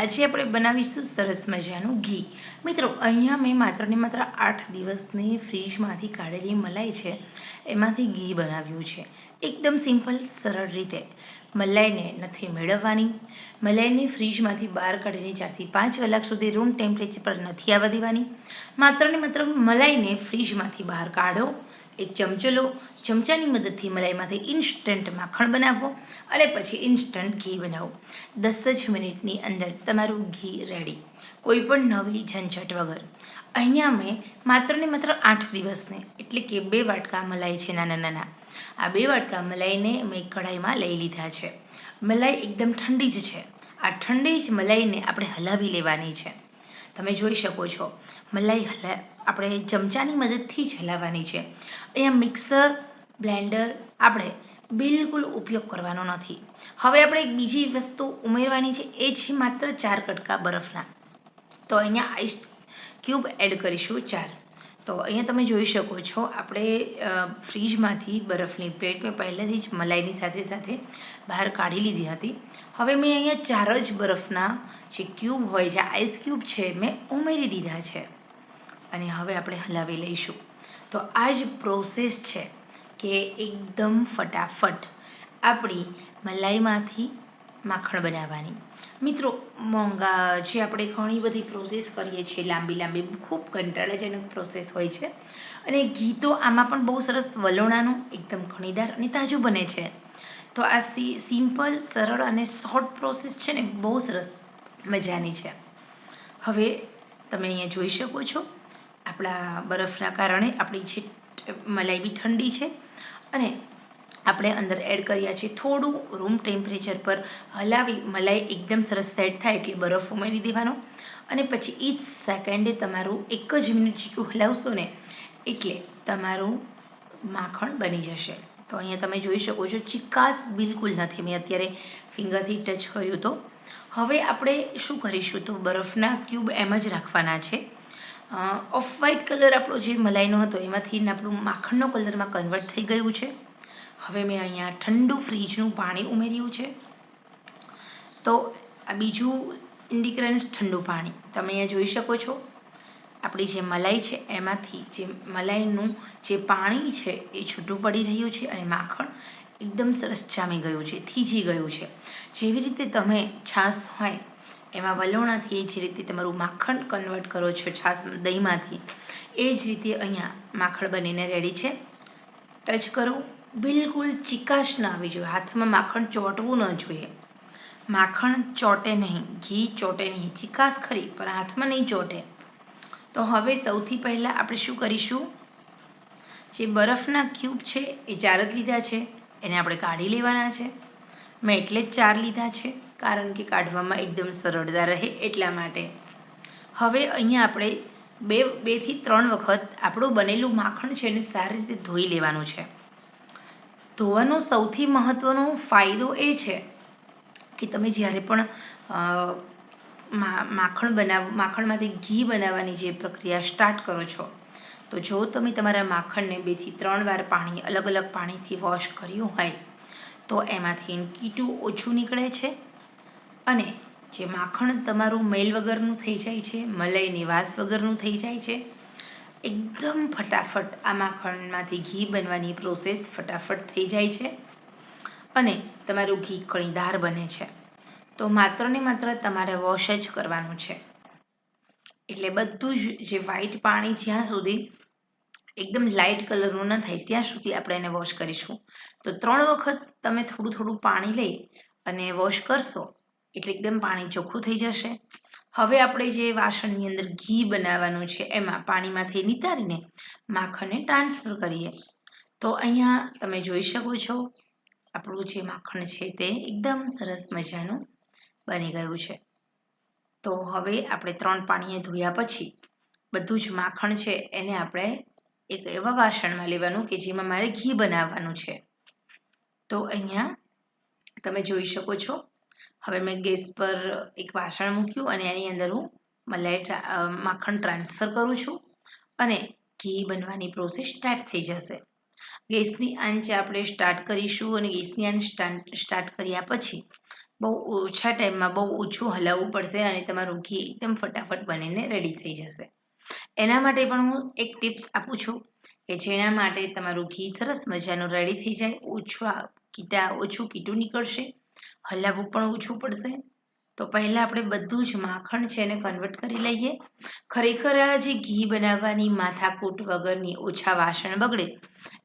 આજે આપણે બનાવીશું સરસ મજાનું ઘી. મિત્રો, અહીંયા મેં માત્ર ને માત્ર આઠ દિવસની ફ્રીજમાંથી કાઢેલી મલાઈ છે. એમાંથી ઘી બનાવ્યું છે. એકદમ સિમ્પલ, સરળ રીતે. મલાઈને નથી મેળવવાની. મલાઈને ફ્રીજમાંથી બહાર કાઢીને ચારથી પાંચ કલાક સુધી રૂમ ટેમ્પરેચર પર નથી આવવા દેવાની. માત્ર ને માત્ર મલાઈને ફ્રીજમાંથી બહાર કાઢો. એક ચમચો લો ચમચાની મદદથી મલાઈમાંથી ઇન્સ્ટન્ટ માખણ બનાવો અને પછી ઇન્સ્ટન્ટ ઘી બનાવો. દસ જ મિનિટની અંદર તમારું ઘી રેડી. કોઈ પણ નવી ઝંઝટ વગર. અહીંયા મેં માત્ર ને માત્ર આઠ દિવસને, એટલે કે બે વાટકા મલાઈ છે નાના નાના. આ બે વાટકા મલાઈને મેં કઢાઈમાં લઈ લીધા છે. મલાઈ એકદમ ઠંડી જ છે. આ ઠંડી જ મલાઈને આપણે હલાવી લેવાની છે. તમે જોઈ શકો છો. મલાઈ હલા, આપણે ચમચાની મદદથી જ હલાવવાની છે. અહીંયા મિક્સર, બ્લેન્ડર આપણે બિલકુલ ઉપયોગ કરવાનો નથી. હવે આપણે એક બીજી વસ્તુ ઉમેરવાની છે. એ છે માત્ર ચાર કટકા બરફના. તો અહીંયા આઈસ ક્યુબ એડ કરીશું ચાર. તો અહીંયા તમે જોઈ શકો છો, આપણે ફ્રીજમાંથી બરફની પ્લેટ મેં પહેલેથી જ મલાઈની સાથે સાથે બહાર કાઢી લીધી હતી. હવે મેં અહીંયા ચાર જ બરફના જે ક્યુબ હોય છે આઈસ ક્યુબ છે, મેં ઉમેરી દીધા છે. અને હવે આપણે હલાવી લઈશું. તો આ જ પ્રોસેસ છે કે એકદમ ફટાફટ આપણી મલાઈમાંથી માખણ બનાવવાની. મિત્રો, મોંઘા જે આપણે ઘણી બધી પ્રોસેસ કરીએ છીએ, લાંબી લાંબી, ખૂબ કંટાળાજનક પ્રોસેસ હોય છે. અને ઘી તો આમાં પણ બહુ સરસ વલોણાનું એકદમ ઘણીદાર અને તાજું બને છે. તો આ સી સિમ્પલ સરળ અને શોર્ટ પ્રોસેસ છે ને, બહુ સરસ મજાની છે. હવે તમે અહીંયા જોઈ શકો છો, આપણા બરફના કારણે આપણી જે મલાઈ બી ઠંડી છે અને આપણે અંદર એડ કર્યા છે. થોડું રૂમ ટેમ્પરેચર પર હલાવી મલાઈ એકદમ સરસ સેટ થાય એટલે બરફ ઉમેરી દેવાનો. અને પછી ઈચ સેકન્ડે તમારું એક જ મિનિટ જેટલું હલાવશો ને એટલે તમારું માખણ બની જશે. તો અહીંયા તમે જોઈ શકો છો, ચિકાસ બિલકુલ નથી. મેં અત્યારે ફિંગરથી ટચ કર્યું તો. હવે આપણે શું કરીશું? તો બરફના ક્યુબ એમ જ રાખવાના છે. ઓફ વ્હાઇટ કલર આપણો જે મલાઈનો હતો, એમાંથી આપણું માખણનો કલરમાં કન્વર્ટ થઈ ગયું છે. હવે મેં અહીંયા ઠંડુ ફ્રીજનું પાણી ઉમેર્યું છે. તો આ બીજું ઇન્ડિગ્રન્ટ ઠંડુ પાણી, તમે અહીંયા જોઈ શકો છો. આપણી જે મલાઈ છે, એમાંથી જે મલાઈનું જે પાણી છે, એ છૂટું પડી રહ્યું છે અને માખણ એકદમ સરસ જામી ગયું છે, થીજી ગયું છે. જેવી રીતે તમે છાશ હોય, એમાં વલોણાથી જે રીતે તમારું માખણ કન્વર્ટ કરો છો, છાશ દહીંમાંથી, એ જ રીતે અહીંયા માખણ બનીને રેડી છે. ટચ કરો. બિલકુલ ચિકાશ ના આવી જોઈએ. હાથમાં માખણ ચોંટવું ન જોઈએ. માખણ ચોટે નહીં. ઘી ચોટે નહીં. ચિકાશ ખરી, પણ હાથમાં નહીં ચોટે. તો હવે સૌથી પહેલાં આપણે શું કરીશું? જે બરફના ક્યુબ છે, એ ચાર જ લીધા છે. એને આપણે કાઢી લેવાના છે. મેં એટલે જ ચાર લીધા છે, કારણ કે કાઢવામાં એકદમ સરળતા રહે એટલા માટે. હવે અહીંયા આપણે બે, બેથી ત્રણ વખત આપણું બનેલું માખણ છે એને સારી રીતે ધોઈ લેવાનું છે. ધોવાનો સૌથી મહત્ત્વનો ફાયદો એ છે કે તમે જ્યારે પણ માખણ બનાવ, માખણમાંથી ઘી બનાવવાની જે પ્રક્રિયા સ્ટાર્ટ કરો છો, તો જો તમે તમારા માખણને બેથી ત્રણ વાર પાણી, અલગ અલગ પાણીથી વોશ કર્યું હોય, તો એમાંથી કીટું ઓછું નીકળે છે અને જે માખણ તમારું મેલ વગરનું થઈ જાય છે, મલાઈ નિવાસ વગરનું થઈ જાય છે એકદમ ફટાફટ આ માખણમાંથી ઘી બનવાની પ્રોસેસ ફટાફટ થઈ જાય છે અને તમારું ઘી કણીદાર બને છે. તો માત્ર ને માત્ર તમારે વોશ જ કરવાનું છે. એટલે બધું જ જે વ્હાઈટ પાણી જ્યાં સુધી એકદમ લાઇટ કલરનું ન થાય ત્યાં સુધી આપણે એને વોશ કરીશું. તો ત્રણ વખત તમે થોડું થોડું પાણી લઈ અને વોશ કરશો એટલે એકદમ પાણી ચોખ્ખું થઈ જશે. હવે આપણે જે વાસણની અંદર ઘી બનાવવાનું છે, એમાં પાણીમાંથી નિતારીને માખણને ટ્રાન્સફર કરીએ. તો અહીંયા તમે જોઈ શકો છો, આપણું જે માખણ છે તે એકદમ સરસ મજાનું બની ગયું છે. તો હવે આપણે ત્રણ પાણીએ ધોયા પછી બધું જ માખણ છે, એને આપણે એક એવા વાસણમાં લેવાનું કે જેમાં મારે ઘી બનાવવાનું છે. તો અહીંયા તમે જોઈ શકો છો હવે મેં ગેસ પર એક વાસણ મૂક્યું અને એની અંદર હું મલાઈ માખણ ટ્રાન્સફર કરું છું અને ઘી બનવાની પ્રોસેસ સ્ટાર્ટ થઈ જશે. ગેસની આંચ આપણે સ્ટાર્ટ કરીશું અને ગેસની આંચ સ્ટાર્ટ કર્યા પછી બહુ ઓછા ટાઈમમાં બહુ ઓછું હલાવવું પડશે અને તમારું ઘી એકદમ ફટાફટ બનીને રેડી થઈ જશે. એના માટે પણ હું એક ટિપ્સ આપું છું કે જેના માટે તમારું ઘી સરસ મજાનું રેડી થઈ જાય, ઓછું કીટા, ઓછું કીટું નીકળશે હલાવવું પણ ઓછું પડશે. તો પહેલાં આપણે બધું જ માખણ છે એને કન્વર્ટ કરી લઈએ. ખરેખર આ જે ઘી બનાવવાની માથાકૂટ વગરની ઓછા વાસણ બગડે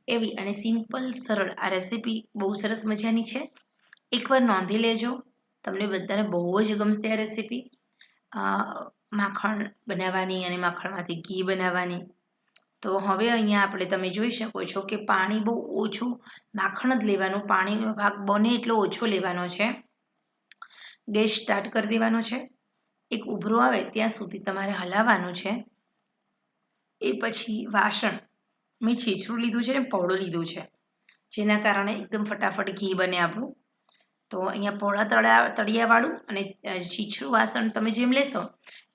એવી અને સિમ્પલ સરળ આ રેસીપી બહુ સરસ મજાની છે. એકવાર નોંધી લેજો. તમને બધાને બહુ જ ગમશે આ રેસીપી માખણ બનાવવાની અને માખણમાંથી ઘી બનાવવાની. તો હવે અહીંયા આપણે તમે જોઈ શકો છો કે પાણી બહુ ઓછું માખણ જ લેવાનું પાણીનો ભાગ બને એટલો ઓછો લેવાનો છે. ગેસ સ્ટાર્ટ કરી દેવાનો છે. એક ઉભરો આવે ત્યાં સુધી તમારે હલાવવાનું છે. એ પછી વાસણ, મેં છીછરું લીધું છે ને પહોળું લીધું છે. જેના કારણે એકદમ ફટાફટ ઘી બને આપણું. તો અહીંયા પહોળા તળા તળિયાવાળું અને છીછરું વાસણ તમે જેમ લેશો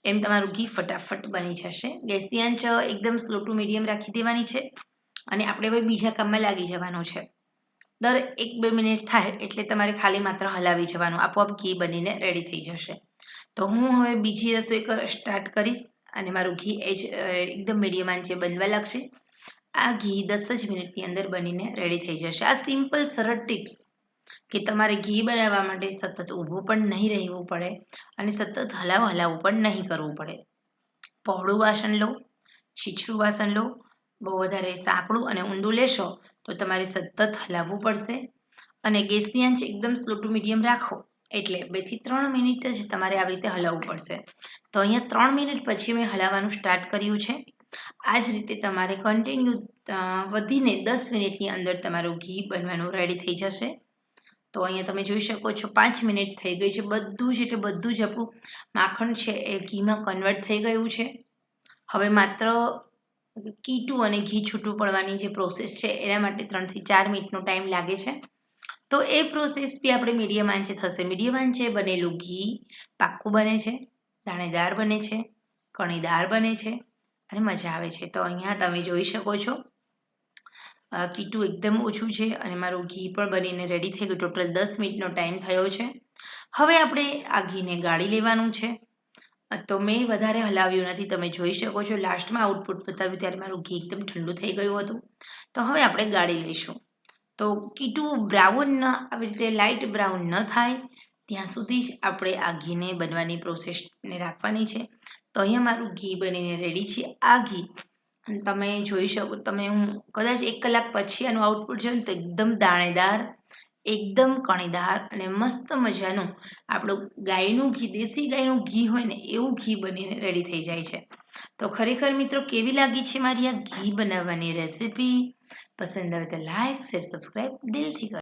એમ તમારું ઘી ફટાફટ બની જશે. ગેસની આંચ એકદમ સ્લો ટુ મીડિયમ રાખી દેવાની છે અને આપણે હવે બીજા કામમાં લાગી જવાનું છે. દર એક બે મિનિટ થાય એટલે તમારે ખાલી માત્ર હલાવી જવાનું. આપોઆપ ઘી બનીને રેડી થઈ જશે. તો હું હવે બીજી રસોઈ સ્ટાર્ટ કરીશ અને મારું ઘી એ જ એકદમ મીડિયમ આંચે બનવા લાગશે. આ ઘી દસ જ મિનિટની અંદર બનીને રેડી થઈ જશે. આ સિમ્પલ સરળ ટિપ્સ કે તમારે ઘી બનાવવા માટે સતત ઊભું પણ નહીં રહેવું પડે અને સતત હલાવ હલાવવું પણ નહીં કરવું પડે. પહોળું વાસણ લો, છીછરું વાસણ લો, બહુ વધારે સાંકડું અને ઊંડું લેશો તો તમારે સતત હલાવવું પડશે અને ગેસની આંચ એકદમ સ્લો ટુ મીડિયમ રાખો એટલે બેથી ત્રણ મિનિટ જ તમારે આવી રીતે હલાવવું પડશે. તો અહીંયા ત્રણ મિનિટ પછી મેં હલાવવાનું સ્ટાર્ટ કર્યું છે. આ જ રીતે તમારે કન્ટિન્યુ વધીને દસ મિનિટની અંદર તમારું ઘી બનવાનું રેડી થઈ જશે. તો અહીંયા તમે જોઈ શકો છો, પાંચ મિનિટ થઈ ગઈ છે. બધું જ એટલે બધું જ આપણું માખણ છે એ ઘીમાં કન્વર્ટ થઈ ગયું છે. હવે માત્ર કીટું અને ઘી છૂટું પડવાની જે પ્રોસેસ છે, એના માટે ત્રણથી ચાર મિનિટનો ટાઈમ લાગે છે. તો એ પ્રોસેસ બી આપણે મીડિયમ આંચે થશે, મીડિયમ આંચે બનેલું ઘી પાક્કું બને છે, દાણેદાર બને છે, કણીદાર બને છે અને મજા આવે છે. તો અહીંયા તમે જોઈ શકો છો કીટું એકદમ ઓછું છે અને મારું ઘી પણ બનીને રેડી થઈ ગયું. ટોટલ દસ મિનિટનો ટાઈમ થયો છે. હવે આપણે આ ઘીને ગાળી લેવાનું છે. તો મેં વધારે હલાવ્યું નથી. તમે જોઈ શકો છો લાસ્ટમાં આઉટપુટ બતાવ્યું ત્યારે મારું ઘી એકદમ ઠંડુ થઈ ગયું હતું. તો હવે આપણે ગાળી લઈશું. તો કીટું બ્રાઉન ન, આવી રીતે લાઇટ બ્રાઉન ન થાય. ત્યાં સુધી જ આપણે આ ઘીને બનવાની પ્રોસેસને રાખવાની છે. તો અહીંયા મારું ઘી બનીને રેડી છે. આ ઘી તમે જોઈ શકો, તમે હું કદાચ એક કલાક પછી આનું આઉટપુટ જોયું તો એકદમ દાણેદાર, એકદમ કણીદાર અને મસ્ત મજાનું આપણું ગાયનું ઘી, દેશી ગાયનું ઘી હોય ને એવું ઘી બનીને રેડી થઈ જાય છે. તો ખરેખર મિત્રો કેવી લાગી છે મારી આ ઘી બનાવવાની રેસીપી પસંદ આવે તો લાઈક શેર સબસ્ક્રાઈબ દિલથી કરો